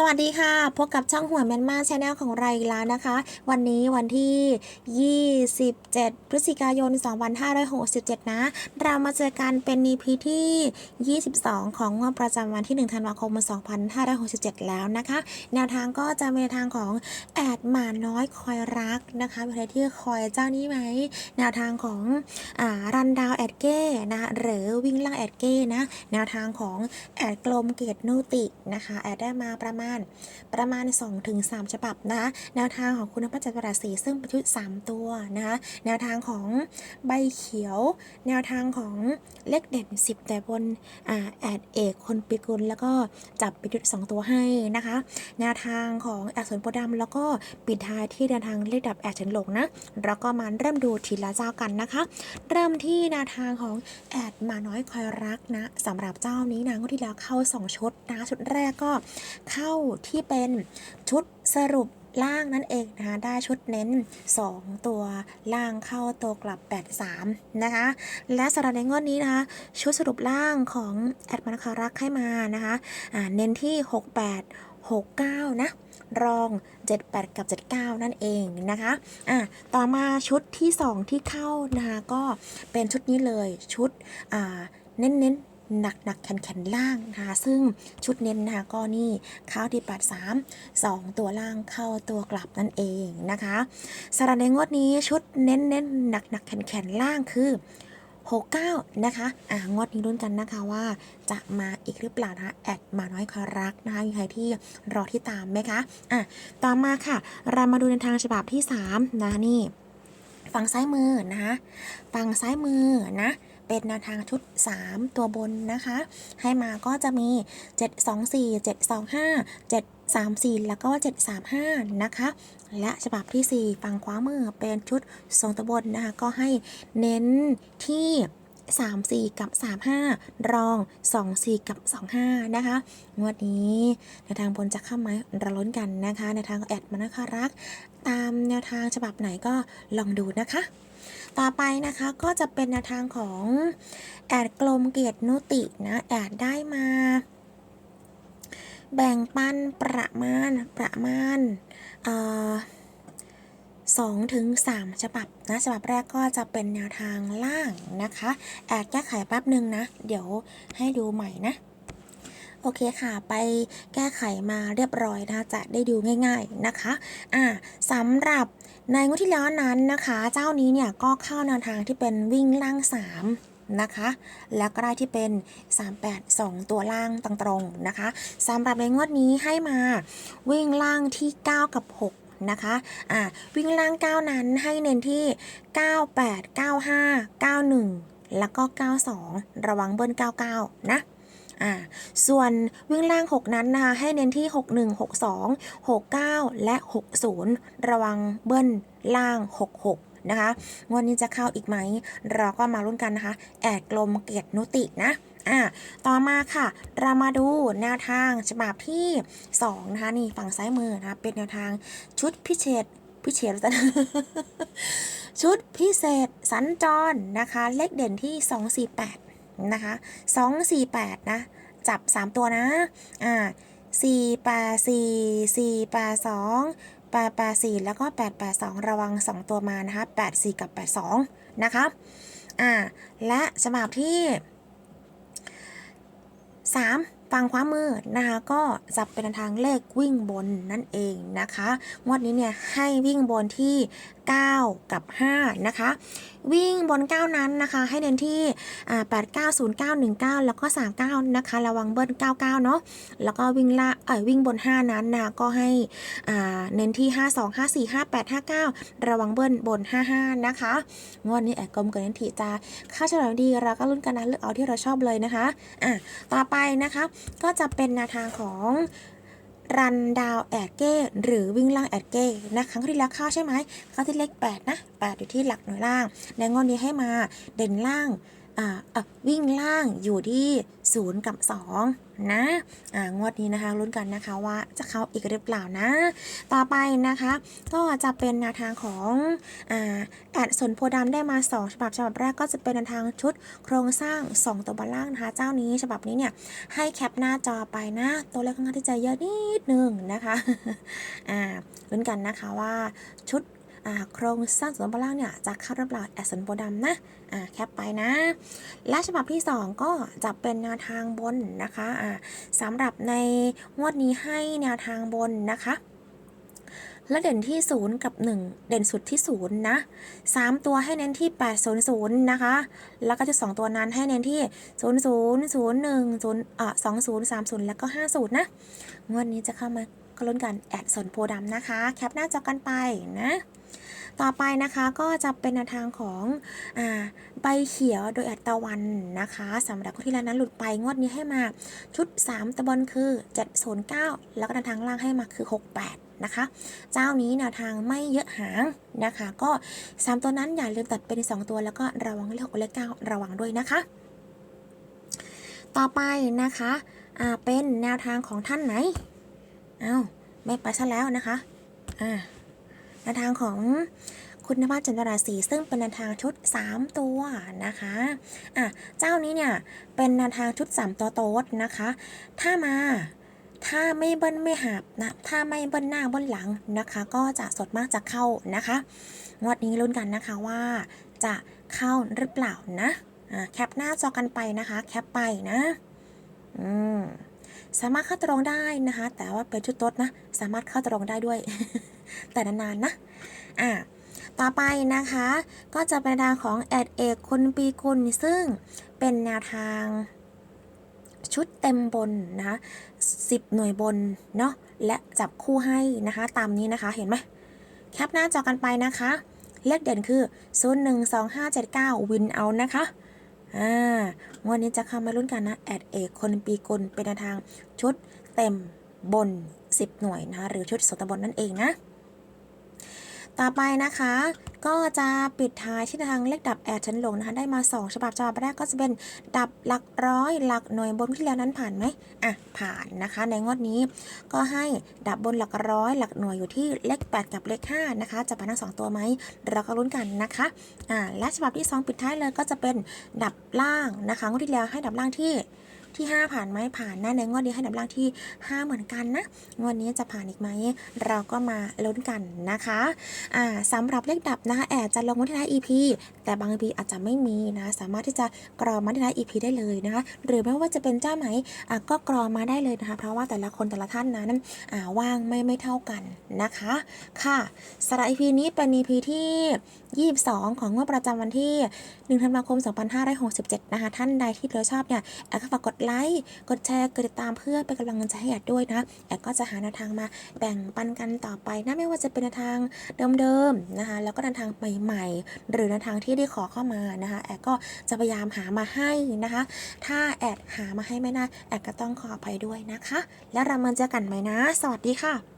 สวัสดีค่ะ พบกับช่องหัวแมนมาชาแนลของเราอีกแล้วนะคะ วันนี้วันที่ 27 พฤศจิกายน 2567 นะ เรามาเจอกันเป็น EP ที่ 22 ของงวดประจำวันที่ 1 ธันวาคม 2567 แล้วนะคะ แนวทางก็จะเป็นทางของแอดหมาน้อยคอยรักนะคะเป็นใครที่คอยเจ้านี้ไหม แนวทางของอ่ารันดาวแอดเก้นะหรือวิ่งล่างแอดเก้นะ แนวทางของแอดกลมเกตนูตินะคะ แอดได้มาประมาณประมาณ 2-3 ฉบับนะแนวทางของคุณพัชรประสีซึ่งเป็นชุด 3 ตัวนะคะแนวทางของใบเขียว แนวทางของเลขเด่น 10 แต่บนอ่าแอดเอกคนปีกุล แล้วก็จับไปชุด 2 ตัวให้นะคะ แนวทางของแอดสวนโพธิ์ดำแล้วก็ปิดท้ายที่แนวทางเลขดับแอดเฉินหลงนะแล้วก็มาเริ่มดูทีละเจ้ากันนะคะ เริ่มที่แนวทางของแอดมาน้อยคอยรักนะสำหรับเจ้านี้นะงวดที่แล้วเข้า 2 ชุดนะชุดแรกก็เข้าที่เป็นชุดสรุปล่างนั่นเองนะคะได้ชุดเน้น 2 ตัวล่างเข้าตัวกลับ 83 นะคะ และสำหรับในงวดนี้นะคะ ชุดสรุปล่างของแอดมานาคารักให้มานะคะอ่าเน้นที่ 68 69 นะ รอง 78 กับ 79 นั่นเองนะคะอะต่อมาชุดที่ 2 ที่เข้านะคะก็เป็นชุดนี้เลยชุดอ่าเน้นเน้น หนักๆแข็งแข็งๆล่างนะคะซึ่งชุดเน้นนะคะก็นี่เข้าที่83 2 ตัวล่างเข้าตัวกลับนั่นเองนะคะสำหรับในงวดนี้ชุดเน้นเน้นหนักๆแข็งแข็งๆล่างคือ69 นะคะ อ่างวดนี้รุ่นกันนะคะว่าจะมาอีกหรือเปล่านะคะแอดมาน้อยคอรักนะคะมีใครที่รอที่ตามไหมคะ อะ ต่อมาค่ะ เรามาดูในทางฉบับที่ 3 นะนี่ ฝั่งซ้ายมือนะคะ ฝั่งซ้ายมือนะ เป็นแนวทางชุด 3 ตัวบนนะคะ ให้มาก็จะมี 724 725 734 แล้วก็ 735 นะคะ และฉบับที่ 4 ฝั่งขวามือเป็นชุด 2 ตัวบนนะคะ ก็ให้เน้นที่34 กับ 35 รอง 24 กับ 25 นะคะ งวดนี้ในวทางบนจะเข้าไหมราลุ้นกันนะคะในทางแอดมานะคะรัก ตามแนวทางฉบับไหนก็ลองดูนะคะ ต่อไปนะคะก็จะเป็นแนวทางของแอดกลมเกียรตินุตินะแอดได้มา แบ่งปันประมาณประมาณสองถึงสามฉบับนะฉบับแรกก็จะเป็นแนวทางล่างนะคะ แอดแก้ไขแป๊บหนึ่งนะ เดี๋ยวให้ดูใหม่นะโอเคค่ะ ไปแก้ไขมาเรียบร้อยนะจะได้ดูง่าย ๆนะคะ อ่าสำหรับ ในงวดที่แล้วนั้นนะคะ เจ้านี้เนี่ยก็เข้าแนวทางที่เป็นวิ่งล่าง 3 นะคะ แล้วก็ได้ที่เป็น 38 2 ตัวล่างตรงๆนะคะสำหรับในงวดนี้ให้มาวิ่งล่างที่ 9 กับ 6นะคะอ่าวิ่งล่าง 9 นั้นให้เน้นที่ 98 95 91 แล้วก็ 92 ระวังเบิ้ล99 นะ อ่าส่วนวิ่งล่าง 6 นั้นนะคะให้เน้นที่ 61 62 69 และ 60 ระวังเบิ้ลล่าง 66นะคะงวดนี้จะเข้าอีกไหม เราก็มาลุ้นกันนะคะ แอดกลมเกียรตินุตินะอ่าต่อมาค่ะ เรามาดูแนวทางฉบับที่ 2 นะคะ นี่ฝั่งซ้ายมือนะคะ เป็นแนวทางชุดพิเศษพิเศษชุดพิเศษสัญจรนะคะ เลขเด่นที่ 248 นะคะ248นะ จับ3ตัวนะ อ่า4 8 4 4 8 2 8 8 4แล้วก็8 8 2ระวัง2ตัวมานะคะ8 4กับ8 2นะคะอ่า และฉบับที่3ฝั่งขวามือนะคะก็จะเป็นทางเลขวิ่งบนนั่นเองนะคะ งวดนี้เนี่ยให้วิ่งบนที่ 9 กับ 5 นะคะ วิ่งบน 9 นั้นนะคะ ให้เน้นที่อ่า890919 แล้วก็ 39 นะคะ ระวังเบิ้ล 99 เนาะแล้วก็วิ่งละเอ่ยวิ่งบน 5 นั้นนะก็ให้อ่าเน้นที่ 52 54 58 59 ระวังเบิ้ลบน 55 นะคะงวดนี้แอบกลมกับนันทีจะค่าเฉลี่ยดีเราก็ลุ้นกันนะเลือกเอาที่เราชอบเลยนะคะอะต่อไปนะคะก็จะเป็นแนวทางของ รันดาวแอดเก้หรือวิ่งล่างแอดเก้นะครั้งที่แล้วเข้าใช่ไหมเข้าที่เลข8นะ8อยู่ที่หลักหน่วยล่าง ในงวดนี้ให้มาเด่นล่าง วิ่งล่างอยู่ที่ 0 กับ 2 นะอ่างวดนี้นะคะลุ้นกันนะคะว่าจะเข้าอีกหรือเปล่านะ ต่อไปนะคะ ก็จะเป็นแนวทางของอ่าแอดสนโพธิ์ดำได้มา 2 ฉบับฉบับแรกก็จะเป็นแนวทางชุดโครงสร้าง 2 ตัวบนล่างนะคะเจ้านี้ฉบับนี้เนี่ยให้แคปหน้าจอไปนะตัวเลขค่อนข้างที่จะเยอะนิดนึงนะคะอ่าลุ้นกันนะคะว่าชุด โครงสร้างส่วนบนล่างเนี่ยจะเข้าหรือเปล่าแอดสนโพธิ์ดำนะอ่าแคปไปนะ และฉบับที่ 2 ก็จะเป็นแนวทางบนนะคะอ่าสำหรับในงวดนี้ให้แนวทางบนนะคะและเด่นที่ 0 กับ 1 เด่นสุดที่ 0 นะ 3 ตัวให้เน้นที่ 800 นะคะ แล้วก็จะ 2 ตัวนั้นให้เน้นที่ 00 01 0อะ20 30 แล้วก็ 50 นะงวดนี้จะเข้ามา กลุ้นกันแอดสนโพธิ์ดำนะคะ แคปหน้าจอกันไปนะ ต่อไปนะคะก็จะเป็นแนวทางของอใบเขียวโดยแอดตะวันนะคะสำหรับคนที่แล้วนั้นหลุดไปงวดนี้ให้มาชุด 3 ตะบนคือ 709 แล้วก็แนวทางล่างให้มาคือ 68นะคะเจ้านี้แนวทางไม่เยอะหางนะคะ ก็ 3 ตัวนั้นอย่าลืมตัดเป็น 2 ตัวแล้วก็ระวังเลข6เลข9ระวังด้วยนะคะ ต่อไปนะคะเป็นแนวทางของท่านไหน อ้าวไม่ไปซะแล้วนะคะอ่าแนวทางของคุณนภัสจันทราศีซึ่งเป็นแนวทางชุด 3 ตัวนะคะอะเจ้านี้เนี่ยเป็นแนวทางชุด 3 ตัวโต๊ดนะคะ ถ้ามาถ้าไม่เบิ้ลไม่หับนะถ้าไม่เบิ้ลหน้าเบิ้ลหลังนะคะ ก็จะสดมากจะเข้านะคะงวดนี้ลุ้นกันนะคะว่าจะเข้าหรือเปล่านะอะแคปหน้าจอกันไปนะคะ แคปไปนะ อืม สามารถเข้าตรงได้นะคะ แต่ว่าเป็นชุดโต๊ดนะ สามารถเข้าตรงได้ด้วย แต่นานๆนะอะต่อไปนะคะ ก็จะเป็นแนวทางของแอดเอกคนปีกุลซึ่งเป็นแนวทางชุดเต็มบนนะคะ10หน่วยบนเนาะและจับคู่ให้นะคะ ตามนี้นะคะเห็นไหมแคปหน้าจอกันไปนะคะ เลขเด่นคือ 012579 วินเอานะคะ อ่างวดนี้จะเข้ามาลุ้นกันนะ แอดเอกคนปีกุลเป็นทางชุดเต็มบน 10 หน่วยนะคะหรือชุดสตบนนั่นเองนะ ต่อไปนะคะ ก็จะปิดท้ายที่ทางเลขดับแอดชั้นหลงนะคะ ได้มา 2 ฉบับฉบับแรกก็จะเป็นดับหลักร้อย หลักหน่วยบนที่แล้วนั้นผ่านไหมอะผ่านนะคะ ในงวดนี้ก็ให้ดับบนหลักร้อย หลักหน่วยอยู่ที่เลข 8 กับเลข5นะคะ จะผ่านทั้งสองตัวไหมเราก็ลุ้นกันนะคะอ่าและฉบับที่ 2 ปิดท้ายเลยก็จะเป็นดับล่างนะคะงวดที่แล้วให้ดับล่างที่ ที่ 5 ผ่านไหมผ่านนะในงวดนี้ให้ดับล่างที่ 5 เหมือนกันนะงวดนี้จะผ่านอีกไหมเราก็มาลุ้นกันนะคะอ่าสำหรับเลขดับนะคะแอดจะลงไว้ที่ท้าย EP แต่บาง EP อาจจะไม่มีนะสามารถที่จะกรอมาที่ท้าย EP ได้เลยนะคะหรือไม่ว่าจะเป็นเจ้าไหนอะก็กรอมาได้เลยนะคะ เพราะว่าแต่ละคนแต่ละท่านนั้นอ่าว่างไม่ไม่เท่ากันนะคะค่ะสำหรับ EP นี้เป็น EP ที่ 22 ของงวดประจำวันที่1ธันวาคม 2567 นะคะ ท่านใดที่เราชอบเนี่ยแอดก็ฝากกดดไลค์ กดแชร์ กดติดตามเพื่อเป็นกำลังใจให้แอดด้วยนะแอดก็จะหาแนวทางมาแบ่งปันกันต่อไปนะไม่ว่าจะเป็นแนวทางเดิมๆนะคะแล้วก็แนวทางใหม่ๆ หรือแนวทางที่ได้ขอเข้ามานะคะแอดก็จะพยายามหามาให้นะคะ ถ้าแอดหามาให้ไม่ได้แอดก็ต้องขออภัยด้วยนะคะ แล้วเรามาเจอกันใหม่นะ สวัสดีค่ะ